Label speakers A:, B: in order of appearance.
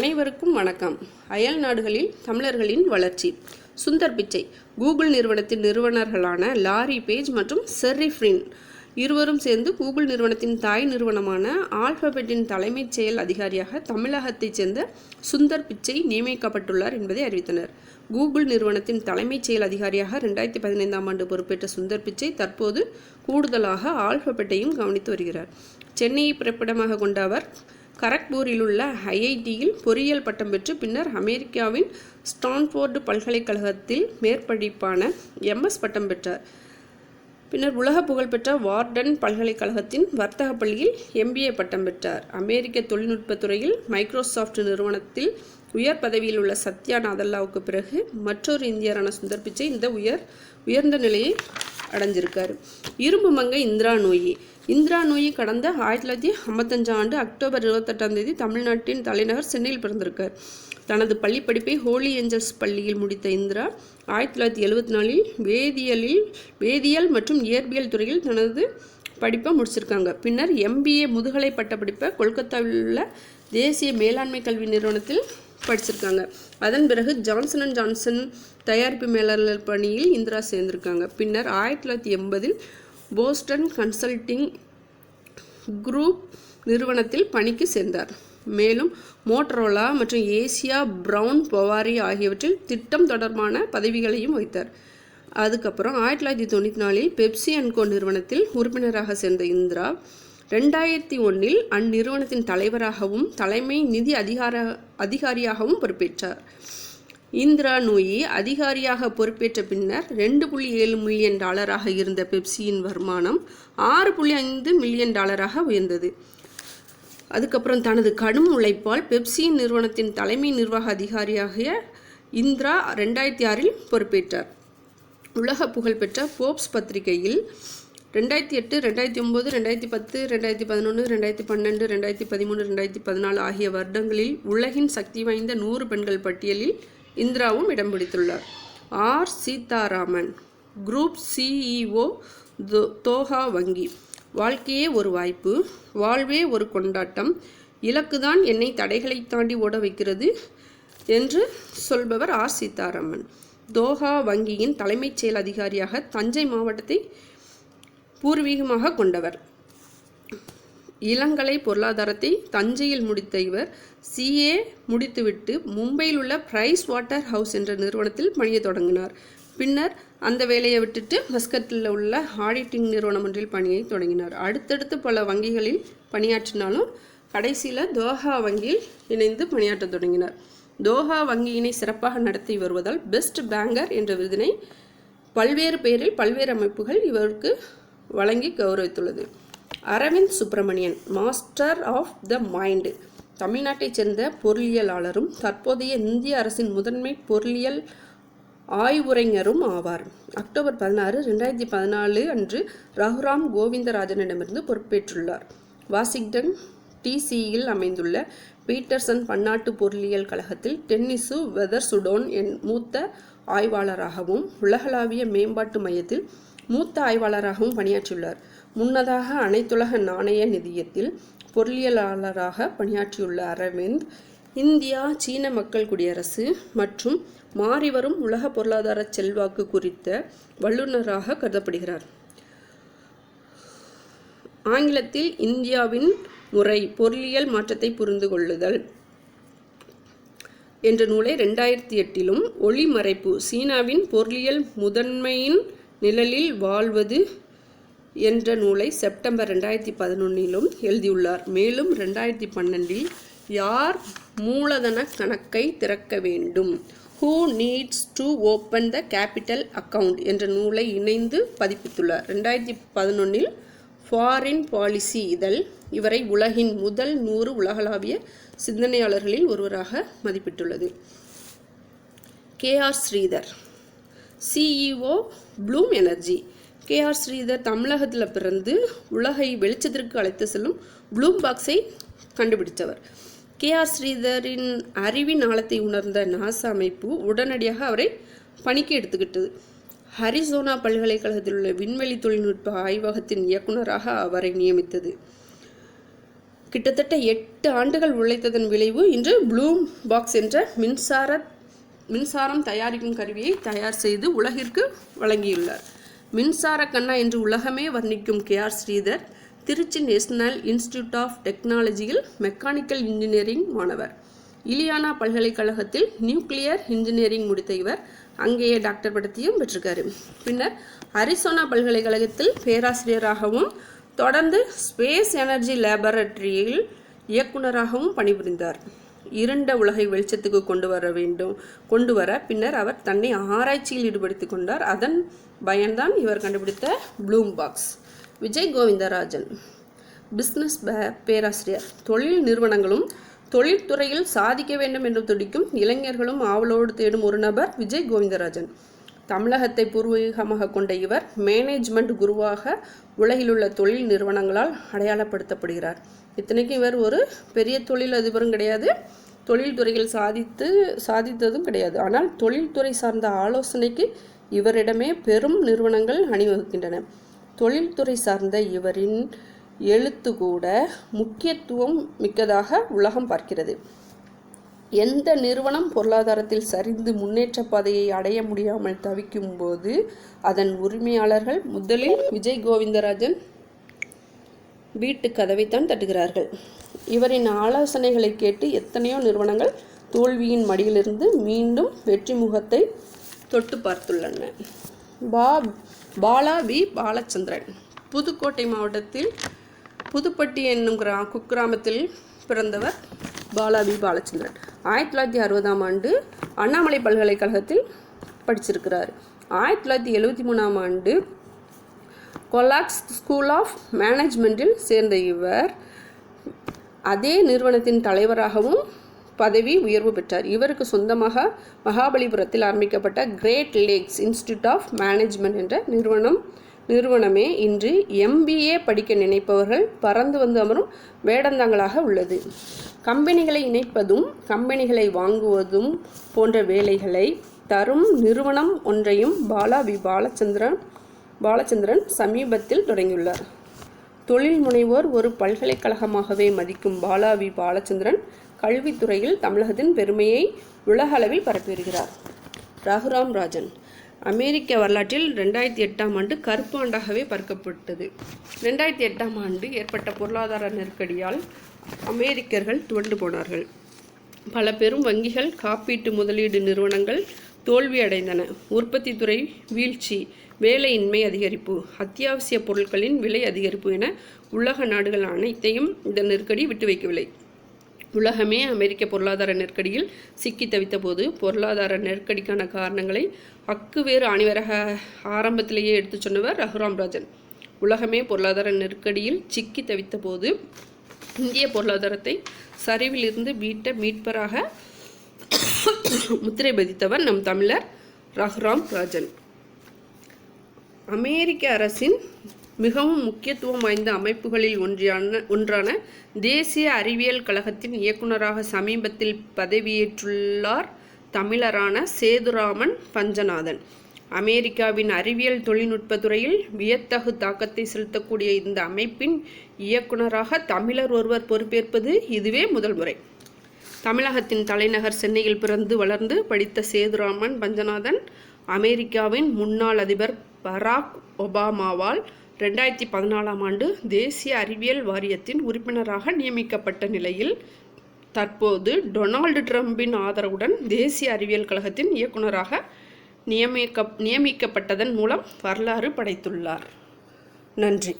A: அனைவருக்கும் வணக்கம். அயல் நாடுகளில் தமிழர்களின் வளர்ச்சி. சுந்தர் பிச்சை. கூகுள் நிறுவனத்தின் நிறுவனர்களான லாரி பேஜ் மற்றும் செர்ரி ஃப்ரின் இருவரும் சேர்ந்து கூகுள் நிறுவனத்தின் தாய் நிறுவனமான ஆல்பபெட்டின் தலைமைச் செயல் அதிகாரியாக தமிழகத்தைச் சேர்ந்த சுந்தர் பிச்சை நியமிக்கப்பட்டுள்ளார் என்பதை அறிவித்தனர். கூகுள் நிறுவனத்தின் தலைமைச் செயல் அதிகாரியாக ரெண்டாயிரத்தி பதினைந்தாம் ஆண்டு பொறுப்பேற்ற சுந்தர் பிச்சை தற்போது கூடுதலாக ஆல்பபெட்டையும் கவனித்து வருகிறார். சென்னையை பிறப்பிடமாக கொண்ட அவர் கரக்பூரில் உள்ள ஐஐடியில் பொறியியல் பட்டம் பெற்று பின்னர் அமெரிக்காவின் ஸ்டான்ஃபோர்டு பல்கலைக்கழகத்தில் மேற்படிப்பான எம்எஸ் பட்டம் பெற்றார். பின்னர் உலக புகழ்பெற்ற வார்டன் பல்கலைக்கழகத்தின் வர்த்தக பள்ளியில் எம்பிஏ பட்டம் பெற்றார். அமெரிக்க தொழில்நுட்பத் துறையில் மைக்ரோசாஃப்ட் நிறுவனத்தில் உயர் பதவியில் உள்ள சத்யா நாதல்லாவுக்கு பிறகு மற்றொரு இந்தியரான சுந்தர் பிச்சை இந்த உயர் உயர்ந்த நிலையை அடைஞ்சிருக்காரு. இரும்பு மங்கை இந்திரா நோயி. இந்திரா நோயி கடந்த ஆயிரத்தி தொள்ளாயிரத்தி ஐம்பத்தஞ்சாம் ஆண்டு அக்டோபர் இருபத்தெட்டாம் தேதி தமிழ்நாட்டின் தலைநகர் சென்னையில் பிறந்திருக்கார். தனது பள்ளி படிப்பை ஹோலி ஏஞ்சல்ஸ் பள்ளியில் முடித்த இந்திரா ஆயிரத்தி தொள்ளாயிரத்தி எழுபத்தி நாலில் வேதியியலில் வேதியியல் மற்றும் இயற்பியல் துறையில் தனது படிப்பை முடிச்சிருக்காங்க. பின்னர் எம்பிஏ முதுகலை பட்டப்படிப்பை கொல்கத்தாவில் உள்ள தேசிய மேலாண்மை கல்வி நிறுவனத்தில் படிச்சிருக்காங்க. அதன் பிறகு ஜான்சன் அண்ட் ஜான்சன் தயாரிப்பு மேலாளர் பணியில் இந்திரா சேர்ந்திருக்காங்க. பின்னர் ஆயிரத்தி தொள்ளாயிரத்தி எண்பதில் போஸ்டன் கன்சல்டிங் குரூப் நிறுவனத்தில் பணிக்கு சேர்ந்தார். மேலும் மோட்டரோலா மற்றும் ஏசியா ப்ரவுன் பவாரி ஆகியவற்றில் திட்டம் தொடர்பான பதவிகளையும் வைத்தார் அதுக்கப்புறம் ஆயிரத்தி தொள்ளாயிரத்தி தொண்ணூற்றி நாலில் பெப்சி அண்ட் கோ நிறுவனத்தில் உறுப்பினராக சேர்ந்த இந்திரா ரெண்டாயிரத்தி ஒன்றில் அந்நிறுவனத்தின் தலைவராகவும் தலைமை நிதி அதிகார அதிகாரியாகவும் பொறுப்பேற்றார். இந்திரா நூயி அதிகாரியாக பொறுப்பேற்ற பின்னர் ரெண்டு புள்ளி ஏழு மில்லியன் டாலராக இருந்த பெப்சியின் வருமானம் ஆறு புள்ளி ஐந்து மில்லியன் டாலராக உயர்ந்தது. அதுக்கப்புறம் தனது கடும் உழைப்பால் பெப்சியின் நிறுவனத்தின் தலைமை நிர்வாக அதிகாரியாக இந்திரா ரெண்டாயிரத்தி ஆறில் பொறுப்பேற்றார். உலக புகழ்பெற்ற போப்ஸ் பத்திரிகையில் ரெண்டாயிரத்தி எட்டு ரெண்டாயிரத்தி ஒம்பது ரெண்டாயிரத்தி பத்து ரெண்டாயிரத்தி பதினொன்று ரெண்டாயிரத்தி பன்னெண்டு ரெண்டாயிரத்தி பதிமூணு ரெண்டாயிரத்தி பதினாலு ஆகிய வருடங்களில் உலகின் சக்தி வாய்ந்த நூறு பெண்கள் பட்டியலில் இந்திராவும் இடம் பிடித்துள்ளார். R. Seetharaman group CEO Doha வங்கி. வாழ்க்கையே ஒரு வாய்ப்பு வாழ்வே ஒரு கொண்டாட்டம் இலக்குதான் என்னை தடைகளை தாண்டி ஓட வைக்கிறது என்று சொல்பவர் ஆர். சீதாராமன். தோஹா வங்கியின் தலைமைச் செயல் அதிகாரியாக தஞ்சை மாவட்டத்தை பூர்வீகமாக கொண்டவர். இளங்கலை பொருளாதாரத்தை தஞ்சையில் முடித்த இவர் சிஏ முடித்துவிட்டு மும்பையில் உள்ள பிரைஸ் வாட்டர் ஹவுஸ் என்ற நிறுவனத்தில் பணியத் தொடங்கினார். பின்னர் அந்த வேலையை விட்டுட்டு மஸ்கட்டில் உள்ள ஆடிட்டிங் நிறுவனம் ஒன்றில் பணியை தொடங்கினார். அடுத்தடுத்து பல வங்கிகளில் பணியாற்றினாலும் கடைசியில் தோஹா வங்கியில் இணைந்து பணியாற்றத் தொடங்கினார். தோஹா வங்கியினை சிறப்பாக நடத்தி வருவதால் பெஸ்ட் பேங்கர் என்ற விருதினை பல்வேறு பெயரில் பல்வேறு அமைப்புகள் இவருக்கு வழங்கி கௌரவித்துள்ளது. Arvind Subramanian master of the mind. தமிழ்நாட்டைச் சேர்ந்த பொருளியலாளரும் தற்போதைய இந்திய அரசின் முதன்மை பொருளியல் ஆய்வுரைஞரும் ஆவார். அக்டோபர் பதினாறு ரெண்டாயிரத்தி பதினாலு அன்று ரகுராம் கோவிந்தராஜனிடமிருந்து பொறுப்பேற்றுள்ளார். வாஷிங்டன் டிசியில் அமைந்துள்ள பீட்டர்சன் பன்னாட்டு பொருளியல் கழகத்தில் டென்னிசு வெதர் சுடோன் என் மூத்த ஆய்வாளராகவும் உலகளாவிய மேம்பாட்டு மையத்தில் மூத்த ஆய்வாளராகவும் பணியாற்றியுள்ளார். முன்னதாக அனைத்துலக நாணய நிதியத்தில் பொருளியலாளராக பணியாற்றியுள்ள அரவிந்த் இந்தியா சீன மக்கள் குடியரசு மற்றும் மாறிவரும் உலக பொருளாதார செல்வாக்கு குறித்த வல்லுநராக கருதப்படுகிறார். ஆங்கிலத்தில் இந்தியாவின் முறை பொருளியல் மாற்றத்தை புரிந்து கொள்ளுதல் என்ற நூலை ரெண்டாயிரத்தி எட்டிலும் ஒளிமறைப்பு சீனாவின் பொருளியல் முதன்மையின் நிழலில் வாழ்வது என்ற நூலை செப்டம்பர் ரெண்டாயிரத்தி பதினொன்னிலும் எழுதியுள்ளார். மேலும் ரெண்டாயிரத்தி பன்னெண்டில் யார் மூலதன கணக்கை திறக்க வேண்டும்? Who needs to open the capital account என்ற நூலை இணைந்து பதிப்பித்துள்ளார். ரெண்டாயிரத்தி பதினொன்னில் ஃபாரின் பாலிசி இதழ் இவரை உலகின் முதல் நூறு உலகளாவிய சிந்தனையாளர்களில் ஒருவராக மதிப்பிட்டுள்ளது. K R Sridhar. CEO Bloom Energy K R Sridhar தமிழகத்தில் பிறந்து உலகை வெளிச்சத்திற்கு அழைத்து செல்லும் ப்ளூம் பாக்ஸை கண்டுபிடித்தவர். கே ஆர் ஸ்ரீதரின் அறிவின் ஆழத்தை உணர்ந்த நாசா அமைப்பு உடனடியாக அவரை பணிக்கு எடுத்துக்கிட்டது. ஹரிசோனா பல்கலைக்கழகத்தில் உள்ள விண்வெளி தொழில்நுட்ப ஆய்வகத்தின் இயக்குநராக அவரை நியமித்தது. கிட்டத்தட்ட எட்டு ஆண்டுகள் உழைத்ததன் விளைவு இன்று ப்ளூம் பாக்ஸ் என்ற மின்சார மின்சாரம் தயாரிக்கும் கருவியை தயார் செய்து உலகிற்கு வழங்கியுள்ளார். மின்சார கண்ணா என்று உலகமே வர்ணிக்கும் K R Sridhar Tiruchi National Institute of டெக்னாலஜியில் மெக்கானிக்கல் இன்ஜினியரிங் மாணவர். இலியானா பல்கலைக்கழகத்தில் நியூக்ளியர் இன்ஜினியரிங் முடித்த இவர் அங்கேயே டாக்டர் பட்டத்தையும் பெற்றிருக்காரு. பின்னர் அரிசோனா பல்கலைக்கழகத்தில் பேராசிரியராகவும் தொடர்ந்து ஸ்பேஸ் எனர்ஜி லேபரட்டரியில் இயக்குனராகவும் பணிபுரிந்தார். இருண்ட உலகை வெளிச்சத்துக்கு கொண்டு வர வேண்டும். கொண்டு வர பின்னர் அவர் தன்னை ஆராய்ச்சியில் ஈடுபடுத்தி கொண்டார். அதன் பயன்தான் இவர் கண்டுபிடித்த Bloom Box Vijay Govindarajan business பேராசிரியர். தொழில் நிறுவனங்களும் தொழில்துறையில் சாதிக்க வேண்டும் என்று துடிக்கும் இளைஞர்களும் ஆவலோடு தேடும் ஒரு நபர் விஜய் கோவிந்தராஜன். தமிழகத்தை பூர்வீகமாக கொண்ட இவர் மேனேஜ்மெண்ட் குருவாக உலகிலுள்ள தொழில் நிறுவனங்களால் அடையாளப்படுத்தப்படுகிறார். இத்தனைக்கும் இவர் ஒரு பெரிய தொழில் அதிபரும் கிடையாது. தொழில்துறையில் சாதித்து சாதித்ததும் கிடையாது. ஆனால் தொழில்துறை சார்ந்த ஆலோசனைக்கு இவரிடமே பெரும் நிறுவனங்கள் அணிவகுக்கின்றன. தொழில்துறை சார்ந்த இவரின் எழுத்து கூட முக்கியத்துவம் மிக்கதாக உலகம் பார்க்கிறது. எந்த நிறுவனம் பொருளாதாரத்தில் சரிந்து முன்னேற்ற பாதையை அடைய முடியாமல் தவிக்கும் போது அதன் உரிமையாளர்கள் முதலில் விஜய் கோவிந்தராஜன் வீட்டு கதவைத்தான் தட்டுகிறார்கள். இவரின் ஆலோசனைகளை கேட்டு எத்தனையோ நிறுவனங்கள் தோல்வியின் மடியிலிருந்து மீண்டும் வெற்றி முகத்தை தொட்டு பார்த்துள்ளன. பா பாலா வி பாலச்சந்திரன் புதுக்கோட்டை மாவட்டத்தில் புதுப்பட்டி என்னும் கிரா குக்கிராமத்தில் பிறந்தவர் பாலா வி பாலச்சந்திரன். ஆயிரத்தி தொள்ளாயிரத்தி அறுபதாம் ஆண்டு அண்ணாமலை பல்கலைக்கழகத்தில் படிச்சிருக்கிறார். ஆயிரத்தி தொள்ளாயிரத்தி எழுபத்தி மூணாம் ஆண்டு கொலாக்ஸ் ஸ்கூல் ஆஃப் மேனேஜ்மெண்ட்டில் சேர்ந்த இவர் அதே நிறுவனத்தின் தலைவராகவும் பதவி உயர்வு பெற்றார். இவருக்கு சொந்தமாக மகாபலிபுரத்தில் ஆரம்பிக்கப்பட்ட Great Lakes Institute of Management என்ற நிறுவனம் நிறுவனமே இன்று எம்பிஏ படிக்க நினைப்பவர்கள் பறந்து வந்து அமரும் வேடந்தாங்களாக உள்ளது. கம்பெனிகளை இணைப்பதும் கம்பெனிகளை வாங்குவதும் போன்ற வேலைகளை தரும் நிறுவனம் ஒன்றையும் பாலா வி பாலச்சந்திரன் பாலச்சந்திரன் சமீபத்தில் தொடங்கியுள்ளார். தொழில் முனைவோர் ஒரு பல்கலைக்கழகமாகவே மதிக்கும் பாலாவி பாலச்சந்திரன் கல்வித்துறையில் தமிழகத்தின் பெருமையை உலக அளவில் பரப்பி வருகிறார். ரகுராம் ராஜன் அமெரிக்க வரலாற்றில் ரெண்டாயிரத்தி எட்டாம் ஆண்டு கருப்பு ஆண்டாகவே பார்க்கப்பட்டது. ரெண்டாயிரத்தி எட்டாம் ஆண்டு ஏற்பட்ட பொருளாதார நெருக்கடியால் அமெரிக்கர்கள் துவண்டு போனார்கள். பல பெரும் வங்கிகள் காப்பீட்டு முதலீடு நிறுவனங்கள் தோல்வியடைந்தன. உற்பத்தி துறை வீழ்ச்சி வேலையின்மை அதிகரிப்பு அத்தியாவசிய பொருட்களின் விலை அதிகரிப்பு என உலக நாடுகள் அனைத்தையும் இந்த நெருக்கடி விட்டு வைக்கவில்லை. உலகமே அமெரிக்க பொருளாதார நெருக்கடியில் சிக்கி தவித்த போது பொருளாதார நெருக்கடிக்கான காரணங்களை அக்கு வேறு அணிவரக ஆரம்பத்திலேயே எடுத்து சொன்னவர் ரகுராம் ராஜன். உலகமே பொருளாதார நெருக்கடியில் சிக்கி தவித்த போது இந்திய பொருளாதாரத்தை சரிவிலிருந்து மீட்ட மீட்பராக முத்திரை பதித்தவர் நம் தமிழர் ரகுராம் ராஜன். அமெரிக்க அரசின் மிகவும் முக்கியத்துவம் வாய்ந்த அமைப்புகளில் ஒன்றியான ஒன்றான தேசிய அறிவியல் கழகத்தின் இயக்குநராக சமீபத்தில் பதவியேற்றுள்ளார் தமிழரான சேதுராமன் பஞ்சநாதன். அமெரிக்காவின் அறிவியல் தொழில்நுட்ப துறையில் வியத்தகு தாக்கத்தை செலுத்தக்கூடிய இந்த அமைப்பின் இயக்குநராக தமிழர் ஒருவர் பொறுப்பேற்பது இதுவே முதல் முறை. தமிழகத்தின் தலைநகர் சென்னையில் பிறந்து வளர்ந்து படித்த சேதுராமன் பஞ்சநாதன் அமெரிக்காவின் முன்னாள் அதிபர் பராக் ஒபாமாவால் ரெண்டாயிரத்தி பதினாலாம் ஆண்டு தேசிய அறிவியல் வாரியத்தின் உறுப்பினராக நியமிக்கப்பட்ட நிலையில் தற்போது டொனால்டு ட்ரம்பின் ஆதரவுடன் தேசிய அறிவியல் கழகத்தின் இயக்குநராக நியமிக்க நியமிக்கப்பட்டதன் மூலம் வரலாறு படைத்துள்ளார். நன்றி.